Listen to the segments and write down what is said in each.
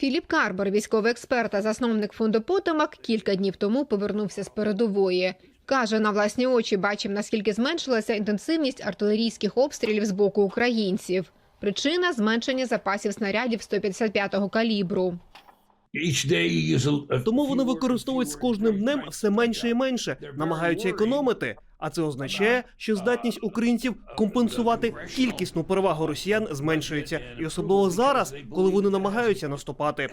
Філіп Карбер, військовий експерт та засновник фонду Потомак, кілька днів тому повернувся з передової. Каже, на власні очі бачив, наскільки зменшилася інтенсивність артилерійських обстрілів з боку українців. Причина зменшення запасів снарядів 155-го калібру. Тому вони використовують з кожним днем все менше і менше, намагаються економити. А це означає, що здатність українців компенсувати кількісну перевагу росіян зменшується, і особливо зараз, коли вони намагаються наступати.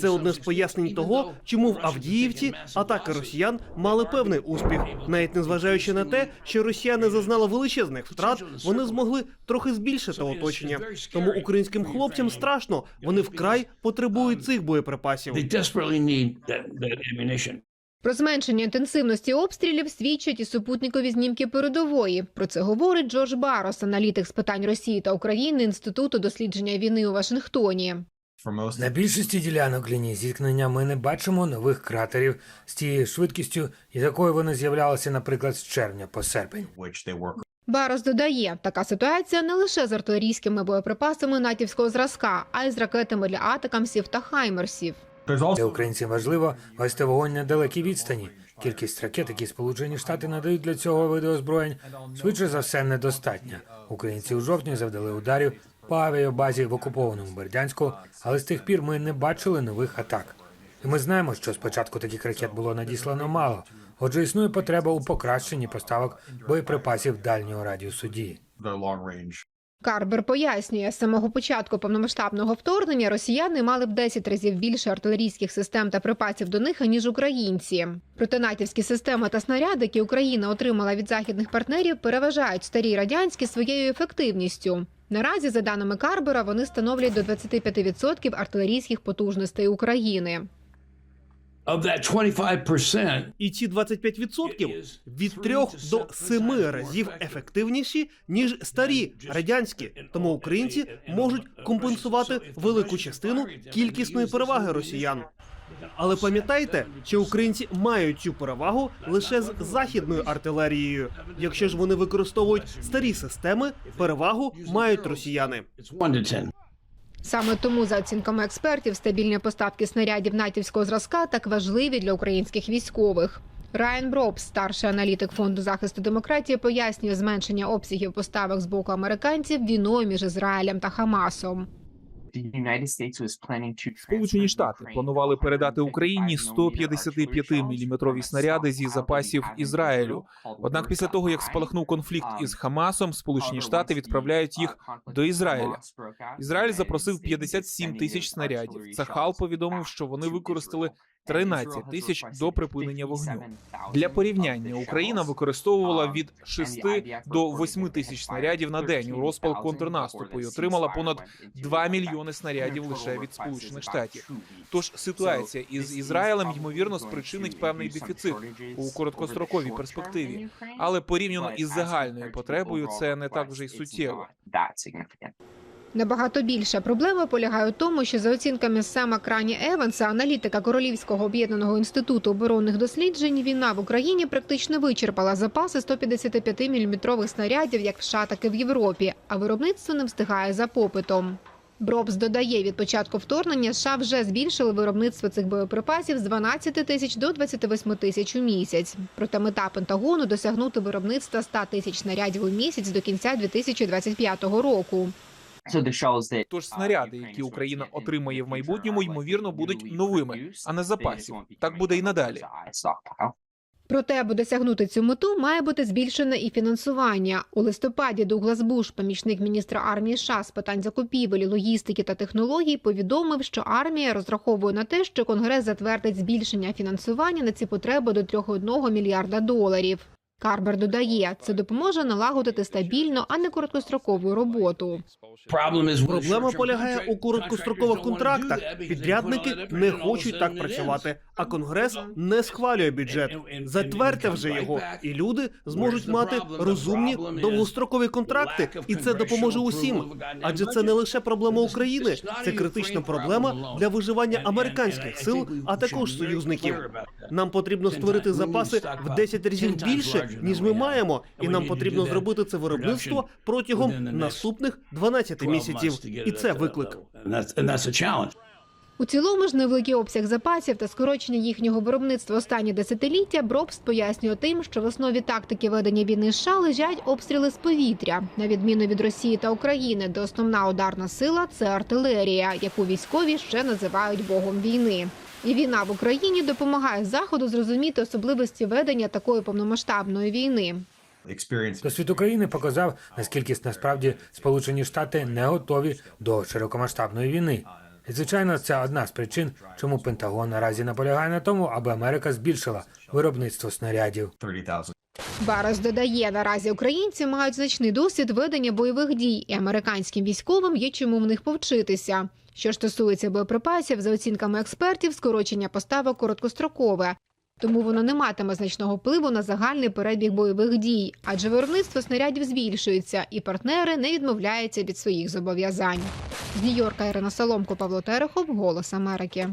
Це одне з пояснень того, чому в Авдіївці атаки росіян мали певний успіх, навіть незважаючи на те, що росіяни зазнали величезних втрат, вони змогли трохи збільшити оточення. Тому українським хлопцям страшно, вони вкрай потребують цих боєприпасів. Про зменшення інтенсивності обстрілів свідчать і супутникові знімки передової. Про це говорить Джордж Барос, аналітик з питань Росії та України Інституту дослідження війни у Вашингтоні. На більшості ділянок лінії зіткнення ми не бачимо нових кратерів з тією швидкістю, з якою вони з'являлися, наприклад, з червня по серпень. Барос додає, така ситуація не лише з артилерійськими боєприпасами натівського зразка, а й з ракетами для атакамсів та хаймерсів. Для українців важливо вести вогонь на далекій відстані. Кількість ракет, які Сполучені Штати надають для цього виду озброєнь, швидше за все недостатня. Українці у жовтні завдали ударів по авіабазі в окупованому Бердянську, але з тих пір ми не бачили нових атак. І ми знаємо, що спочатку таких ракет було надіслано мало. Отже, існує потреба у покращенні поставок боєприпасів дальнього радіусу дії. Карбер пояснює, з самого початку повномасштабного вторгнення росіяни мали в 10 разів більше артилерійських систем та припасів до них, ніж українці. Проте натівські системи та снаряди, які Україна отримала від західних партнерів, переважають старі радянські своєю ефективністю. Наразі, за даними Карбера, вони становлять до 25% артилерійських потужностей України. Of that 25%, І ці 25% від 3 до 7 разів ефективніші ніж старі радянські. Тому українці можуть компенсувати велику частину кількісної переваги росіян. Але пам'ятайте, що українці мають цю перевагу лише з західною артилерією. Якщо ж вони використовують старі системи, перевагу мають росіяни. It's 1 to 10. Саме тому, за оцінками експертів, стабільні поставки снарядів натівського зразка так важливі для українських військових. Райан Бробс, старший аналітик фонду захисту демократії, пояснює зменшення обсягів поставок з боку американців війною між Ізраїлем та Хамасом. Сполучені Штати планували передати Україні 155-мм снаряди зі запасів Ізраїлю. Однак, після того як спалахнув конфлікт із Хамасом, Сполучені Штати відправляють їх до Ізраїля. Ізраїль запросив 57 тисяч снарядів. Цахал повідомив, що вони використали 13 тисяч до припинення вогню. Для порівняння Україна використовувала від 6 до 8 тисяч снарядів на день у розпал контрнаступу і отримала понад 2 мільйони снарядів лише від Сполучених Штатів. Тож ситуація із Ізраїлем ймовірно спричинить певний дефіцит у короткостроковій перспективі, але порівняно із загальною потребою це не так вже й суттєво. Набагато більша проблема полягає у тому, що за оцінками Сема Крані Еванса, аналітика Королівського об'єднаного інституту оборонних досліджень, війна в Україні практично вичерпала запаси 155-мм снарядів як в США, так і в Європі, а виробництво не встигає за попитом. Бробс додає, від початку вторгнення США вже збільшили виробництво цих боєприпасів з 12 тисяч до 28 тисяч у місяць. Проте мета Пентагону досягнути виробництва 100 тисяч снарядів у місяць до кінця 2025 року. Тож снаряди, які Україна отримає в майбутньому, ймовірно, будуть новими, а не запасів. Так буде і надалі. Проте, аби досягнути цю мету, має бути збільшене і фінансування. У листопаді Дуглас Буш, помічник міністра армії США з питань закупівель, логістики та технологій, повідомив, що армія розраховує на те, що Конгрес затвердить збільшення фінансування на ці потреби до 3,1 мільярда доларів. Карбер додає, це допоможе налагодити стабільну, а не короткострокову роботу. Проблема полягає у короткострокових контрактах. Підрядники не хочуть так працювати, а конгрес не схвалює бюджет. Затвердьте вже його, і люди зможуть мати розумні довгострокові контракти, і це допоможе усім. Адже це не лише проблема України, це критична проблема для виживання американських сил, а також союзників. Нам потрібно створити запаси в 10 разів більше, ніж ми маємо, і нам потрібно зробити це виробництво протягом наступних 12 місяців. І це виклик. У цілому ж невеликий обсяг запасів та скорочення їхнього виробництва останні десятиліття Бробст пояснює тим, що в основі тактики ведення війни США лежать обстріли з повітря, на відміну від Росії та України, де основна ударна сила це артилерія, яку військові ще називають богом війни. І війна в Україні допомагає заходу зрозуміти особливості ведення такої повномасштабної війни. Досвід України показав, наскільки насправді Сполучені Штати не готові до широкомасштабної війни. І звичайно, це одна з причин, чому Пентагон наразі наполягає на тому, аби Америка збільшила виробництво снарядів. Барос додає, наразі українці мають значний досвід ведення бойових дій, і американським військовим є чому в них повчитися. Що ж стосується боєприпасів, за оцінками експертів, скорочення поставок короткострокове. Тому воно не матиме значного впливу на загальний перебіг бойових дій, адже виробництво снарядів збільшується, і партнери не відмовляються від своїх зобов'язань. З Нью-Йорка Ірина Соломко, Павло Терехов, Голос Америки.